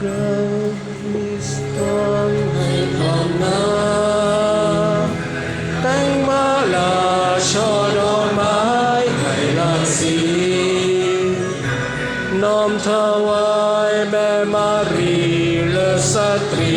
เรามีสตอนให้พร้มนาแตงมาลาช่อดอกไม้ให้ลาสีน้อมถวายแม่มารีและสตรี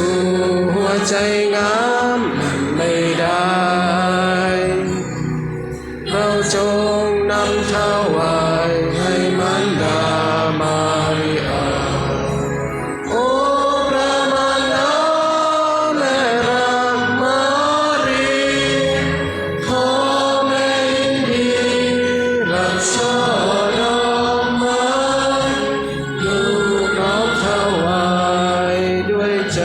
สู่หัวใจงามมันไม่ได้ เราจงนำเท้าวายให้มันดามาริอาโอพระมานดาแม่รามารีขอแม่ยินดีรักษาดอกไม้ลูน้องเท้าวายด้วยใจ